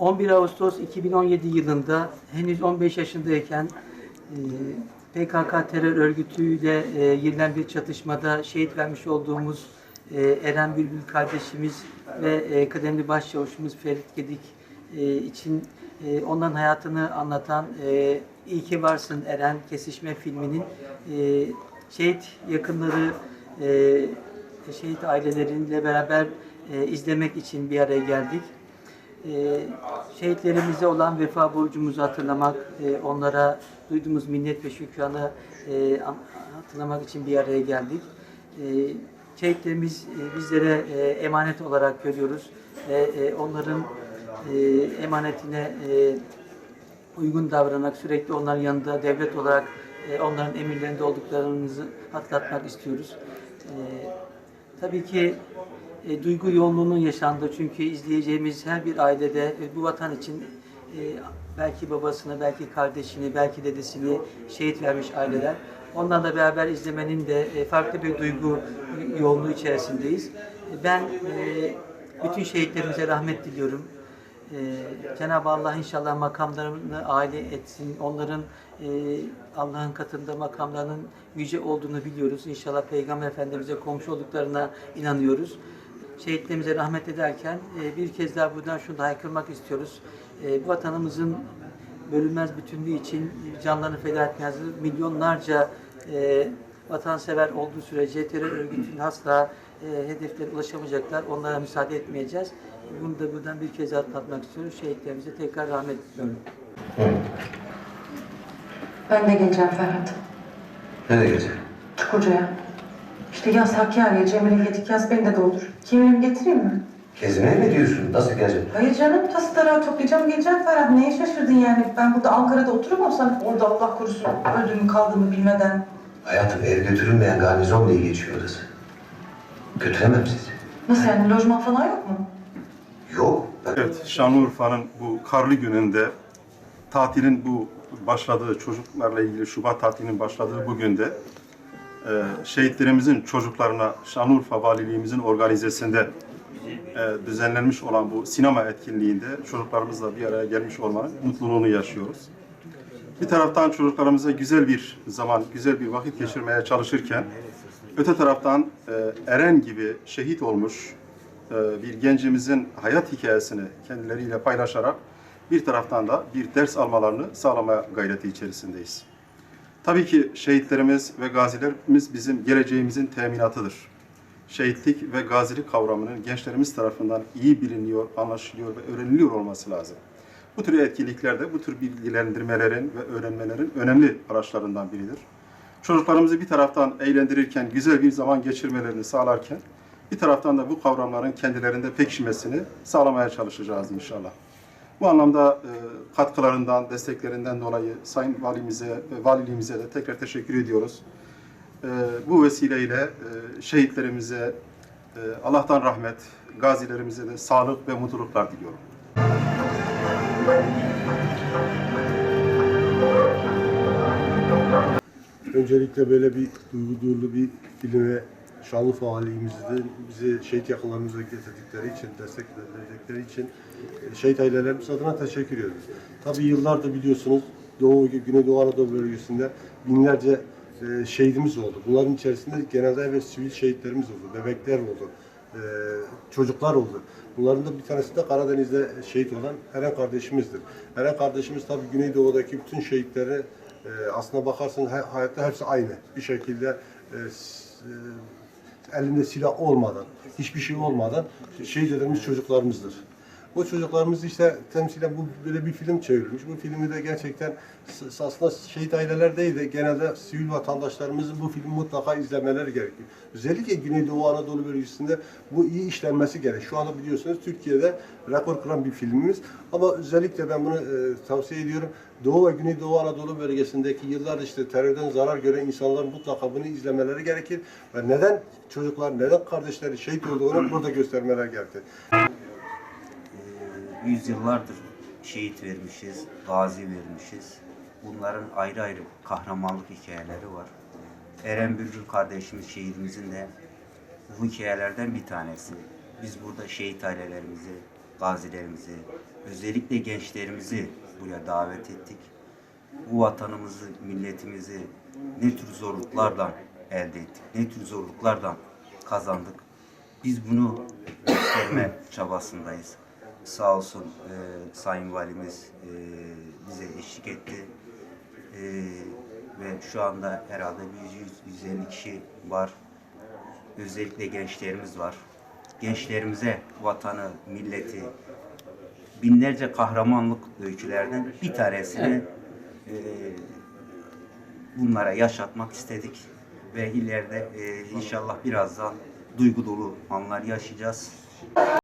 11 Ağustos 2017 yılında henüz 15 yaşındayken e, PKK terör örgütüyle e, bir çatışmada şehit vermiş olduğumuz e, Eren Bülbül kardeşimiz ve e, kıdemli başçavuşumuz Ferit Gedik e, için e, onların hayatını anlatan e, İyi ki varsın Eren kesişme filminin şehit yakınları şehit aileleriyle beraber izlemek için bir araya geldik. E, şehitlerimize olan vefa borcumuzu hatırlamak, e, onlara duyduğumuz minnet ve şükranı e, hatırlamak için bir araya geldik. E, şehitlerimiz e, bizlere e, emanet olarak görüyoruz ve e, onların e, emanetine e, uygun davranarak sürekli onların yanında devlet olarak e, onların emirlerinde olduklarımızı hatırlatmak istiyoruz. E, tabii ki e, duygu yoğunluğunun yaşandığı çünkü izleyeceğimiz her bir ailede e, bu vatan için e, belki babasını, belki kardeşini, belki dedesini şehit vermiş aileler. Onlarla beraber izlemenin de e, farklı bir duygu yoğunluğu içerisindeyiz. E, Ben e, bütün şehitlerimize rahmet diliyorum. Ee, Cenab-ı Allah inşallah makamlarını âli etsin. Onların e, Allah'ın katında makamlarının yüce olduğunu biliyoruz. İnşallah Peygamber Efendimiz'e komşu olduklarına inanıyoruz. Şehitlerimize rahmet ederken e, bir kez daha buradan şunu da haykırmak istiyoruz. E, bu vatanımızın bölünmez bütünlüğü için canlarını feda etmez. Milyonlarca e, vatansever olduğu sürece terör örgütünün asla e, hedeflere ulaşamayacaklar. Onlara müsaade etmeyeceğiz. Bunu da buradan bir kez atlatmak istiyoruz. Şehitlerimize tekrar rahmet diliyorum. Ben de geleceğim Ferhat. Nereye gelecek? Çukurca'ya. İşte yaz Hakkari'ye Cemile Gedik yaz beni de doldur. Kimliğimi getireyim mi? Gezmeye mi diyorsun? Nasıl geleceksin? Hayır canım tası tarağı toplayacağım geleceğim Ferhat. Neye şaşırdın yani? Ben burada Ankara'da oturamazsam orada Allah korusun öldüğümü kaldığımı bilmeden. Hayatım ev götürülmeyen garnizon diye geçiyor orası. Götüremem sizi. Nasıl yani lojman falan yok mu? Yok. Ben... Evet, Şanlıurfa'nın bu karlı gününde tatilin bu başladığı, çocuklarla ilgili Şubat tatilinin başladığı bu günde e, şehitlerimizin çocuklarına Şanlıurfa Valiliğimizin organizesinde e, düzenlenmiş olan bu sinema etkinliğinde çocuklarımızla bir araya gelmiş olmanın mutluluğunu yaşıyoruz. Bir taraftan çocuklarımıza güzel bir zaman, güzel bir vakit geçirmeye çalışırken öte taraftan e, Eren gibi şehit olmuş e, bir gencimizin hayat hikayesini kendileriyle paylaşarak bir taraftan da bir ders almalarını sağlamaya gayreti içerisindeyiz. Tabii ki şehitlerimiz ve gazilerimiz bizim geleceğimizin teminatıdır. Şehitlik ve gazilik kavramının gençlerimiz tarafından iyi biliniyor, anlaşılıyor ve öğreniliyor olması lazım. Bu tür etkinliklerde bu tür bilgilendirmelerin ve öğrenmelerin önemli araçlarından biridir. Çocuklarımızı bir taraftan eğlendirirken, güzel bir zaman geçirmelerini sağlarken, bir taraftan da bu kavramların kendilerinde pekişmesini sağlamaya çalışacağız inşallah. Bu anlamda e, katkılarından, desteklerinden dolayı Sayın Valimize ve Valiliğimize de tekrar teşekkür ediyoruz. E, bu vesileyle e, şehitlerimize e, Allah'tan rahmet, gazilerimize de sağlık ve mutluluklar diliyorum. Öncelikle böyle bir duygu bir filme Şanlıurfa Valiliğimizde bizi şehit yakınlarımıza getirdikleri için, destek verdikleri için e, şehit ailelerimiz adına teşekkür ediyoruz. Tabii yıllardır biliyorsunuz Doğu, Güneydoğu Anadolu bölgesinde binlerce e, şehidimiz oldu. Bunların içerisinde genelde evet sivil şehitlerimiz oldu, bebekler oldu, e, çocuklar oldu. Bunların da bir tanesi de Karadeniz'de şehit olan Eren kardeşimizdir. Eren kardeşimiz tabii Güneydoğu'daki bütün şehitleri e, aslına bakarsın he- hayatta hepsi aynı. Bir şekilde e, e, elinde silah olmadan, hiçbir şey olmadan şehit edilmiş çocuklarımızdır. Bu çocuklarımız işte temsilen bu böyle bir film çevrilmiş. Bu filmi de gerçekten aslında şehit aileler değil de genelde sivil vatandaşlarımızın bu filmi mutlaka izlemeleri gerekiyor. Özellikle Güneydoğu Anadolu bölgesinde bu iyi işlenmesi gerek. Şu anda biliyorsunuz Türkiye'de rekor kıran bir filmimiz. Ama özellikle ben bunu e, tavsiye ediyorum. Doğu ve Güneydoğu Anadolu bölgesindeki yıllar işte terörden zarar gören insanlar mutlaka bunu izlemeleri gerekir. Ve neden çocuklar, neden kardeşleri şehit olduğunu burada göstermeler gerekir. Yüzyıllardır şehit vermişiz, gazi vermişiz. Bunların ayrı ayrı kahramanlık hikayeleri var. Eren Bülbül kardeşimiz şehidimizin de bu hikayelerden bir tanesi. Biz burada şehit ailelerimizi gazilerimizi, özellikle gençlerimizi buraya davet ettik. Bu vatanımızı, milletimizi ne tür zorluklardan elde ettik, ne tür zorluklardan kazandık. Biz bunu gösterme çabasındayız. Sağ olsun e, Sayın Valimiz e, bize eşlik etti. E, ve şu anda herhalde bir 100-150 kişi var. Özellikle gençlerimiz var. Gençlerimize vatanı, milleti, binlerce kahramanlık öykülerden bir tanesini e, bunlara yaşatmak istedik. Ve ileride e, inşallah birazdan duygu dolu anlar yaşayacağız.